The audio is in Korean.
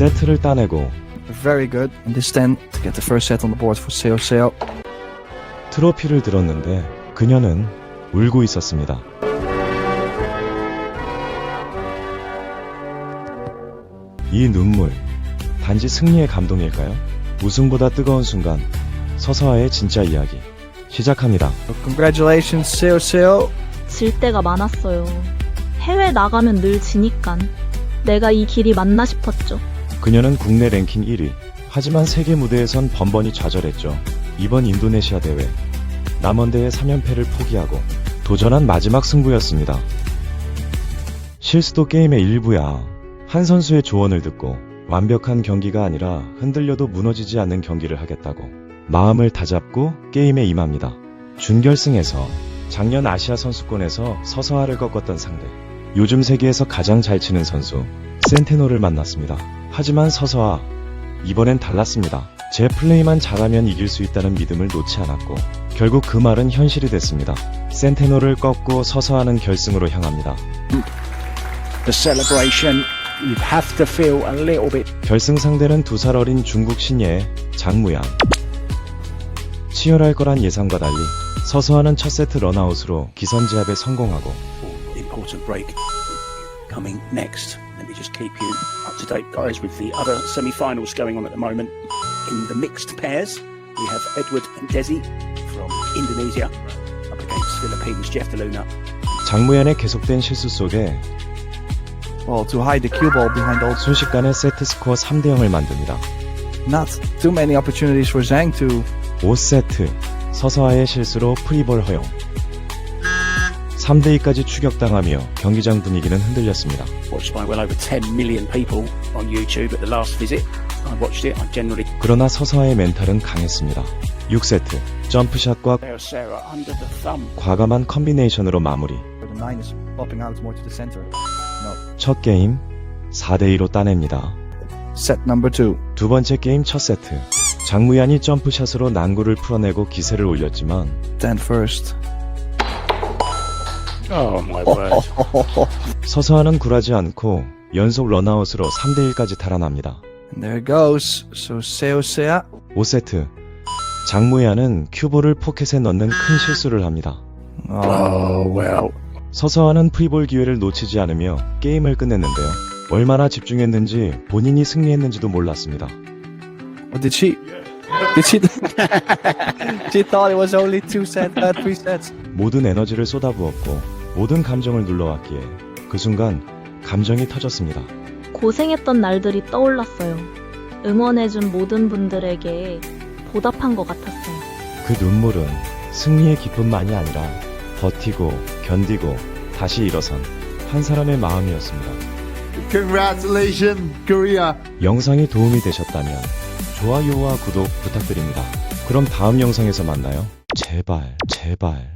세트를 따내고 Very good. And this 10 to get the first set on the board for Seo Seo. 트로피를 들었는데 그녀는 울고 있었습니다. 이 눈물, 단지 승리의 감동일까요? 우승보다 뜨거운 순간, 서서와의 진짜 이야기, 시작합니다. Congratulations, Seo Seo. 질 때가 많았어요. 해외 나가면 늘 지니깐. 내가 이 길이 맞나 싶었죠. 그녀는 국내 랭킹 1위, 하지만 세계 무대에선 번번이 좌절했죠. 이번 인도네시아 대회, 남원대의 3연패를 포기하고 도전한 마지막 승부였습니다. 실수도 게임의 일부야. 한 선수의 조언을 듣고 완벽한 경기가 아니라 흔들려도 무너지지 않는 경기를 하겠다고 마음을 다잡고 게임에 임합니다. 준결승에서 작년 아시아 선수권에서 서서아를 꺾었던 상대, 요즘 세계에서 가장 잘 치는 선수 센테노를 만났습니다. 하지만 서서아 이번엔 달랐습니다. 제 플레이만 잘하면 이길 수 있다는 믿음을 놓지 않았고 결국 그 말은 현실이 됐습니다. 센테노를 꺾고 서서하는 결승으로 향합니다. the celebration, you have to feel a little bit 결승 상대는 두 살 어린 중국 신예 장무양. 치열할 거란 예상과 달리 서서하는 첫 세트 런아웃으로 기선제압에 성공하고 really just keep you up to date, guys, with the other semi finals going on at the moment. In the mixed pairs, we have Edward and Desi from Indonesia up against Philippines, Jeff DeLuna. 장무현의 계속된 실수 속에 Well, to hide the cue ball behind all. 순식간에 세트 스코어 3대 0을 만듭니다. Not too many opportunities for Zhang to. 5세트 서서아의 실수로 프리볼 허용. 3대2까지 추격당하며 경기장 분위기는 흔들렸습니다. Watched by well over 10 million people on YouTube at the last visit. I watched it. I generally 그러나 서서아의 멘탈은 강했습니다. 6세트 점프샷과. 과감한 컨비네이션으로 마무리 the 9 is popping out more to the center. No. 첫 게임 4대2로 따냅니다. Set number 2. 두 번째 게임 첫 세트 장무ян이 점프샷으로 난구를 풀어내고 기세를 올렸지만 10 first. Oh my word! 서서아는 굴하지 않고 연속 런아웃으로 3대1까지 달아납니다. And there it goes. So Seo Seo. 5세트 장무야는 큐볼을 포켓에 넣는 큰 실수를 합니다. Oh. oh well. 서서하는 프리볼 기회를 놓치지 않으며 게임을 끝냈는데요. 얼마나 집중했는지 본인이 승리했는지도 몰랐습니다. What did she? Did she? she thought it was only two set, uh, three sets. 모든 에너지를 쏟아부었고 모든 감정을 눌러왔기에 그 순간 감정이 터졌습니다. 고생했던 날들이 떠올랐어요. 응원해준 모든 분들에게 보답한 것 같았어요. 그 눈물은 승리의 기쁨만이 아니라 버티고 견디고 다시 일어선 한 사람의 마음이었습니다. Congratulations, Korea. 영상이 도움이 되셨다면 좋아요와 구독 부탁드립니다. 그럼 다음 영상에서 만나요. 제발, 제발.